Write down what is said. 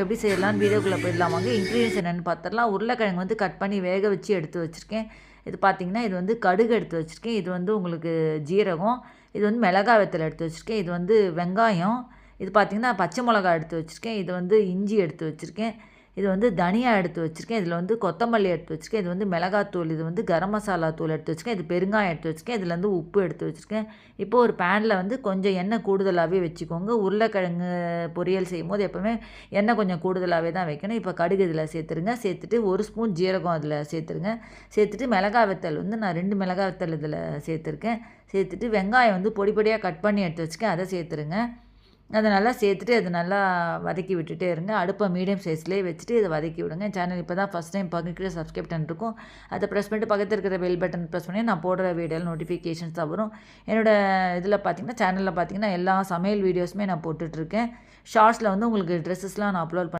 எப்படி செய்யலாம்னு வீடியோக்குள்ளே போயிடலாம். வாங்க இன்க்ரீடியன்ஸ் என்னென்னு பார்த்துடலாம். உருளைக்கிழங்கு வந்து கட் பண்ணி வேக வச்சு எடுத்து வச்சுருக்கேன். இது பார்த்திங்கன்னா இது வந்து கடுகு எடுத்து வச்சுருக்கேன். இது வந்து உங்களுக்கு ஜீரகம் இது வந்து மிளகா வெத்தலை எடுத்து வச்சுருக்கேன். இது வந்து வெங்காயம் இது பார்த்தீங்கன்னா பச்சை மிளகா எடுத்து வச்சுருக்கேன். இது வந்து இஞ்சி எடுத்து வச்சுருக்கேன். இது வந்து தனியா எடுத்து வச்சுருக்கேன். இதில் வந்து கொத்தமல்லி எடுத்து வச்சுருக்கேன். இது வந்து மிளகாத்தூள் இது வந்து கரம் மசாலா தூள் எடுத்து வச்சுருக்கேன். இது பெருங்காயம் எடுத்து வச்சுருக்கேன். இதில் வந்து உப்பு எடுத்து வச்சுருக்கேன். இப்போ ஒரு பேனில் வந்து கொஞ்சம் எண்ணெய் கூடுதலாகவே வச்சுக்கோங்க. உருளைக்கிழங்கு பொரியல் செய்யும் போது எப்போவுமே எண்ணெய் கொஞ்சம் கூடுதலாகவே தான் வைக்கணும். இப்போ கடுகு இதில் சேர்த்துருங்க. சேர்த்துட்டு ஒரு ஸ்பூன் ஜீரகம் அதில் சேர்த்துருங்க. சேர்த்துட்டு மிளகா வெத்தல் வந்து நான் ரெண்டு மிளகா வெத்தல் இதில் சேர்த்துருக்கேன். சேர்த்துட்டு வெங்காயம் வந்து பொடி பொடியாக கட் பண்ணி எடுத்து வச்சுக்கேன் அதை சேர்த்துருங்க. அதை நல்லா சேர்த்துட்டு அது நல்லா வதக்கி விட்டுட்டே இருங்க. அடுப்பை மீடியம் சைஸ்லேயே வச்சுட்டு இதை வதக்கி விடுங்க. சேனல் இப்போ தான் ஃபஸ்ட் டைம் பார்க்குற சப்ஸ்கிரைப் இருக்கும். அதை ப்ரெஸ் பண்ணிட்டு பக்கத்தில் இருக்கிற பெல் பட்டன் ப்ரெஸ் பண்ணி நான் போடுற வீடியோவில் நோட்டிஃபிகேஷன்ஸ் தான் வரும். என்னோடய இதில் பார்த்தீங்கன்னா சேனலில் பார்த்தீங்கன்னா எல்லா சமையல் வீடியோஸுமே நான் போட்டுட்ருக்கேன் ஷார்ட்ஸில் வந்து உங்களுக்கு ட்ரெஸ்ஸஸ்லாம் நான் அப்லோட்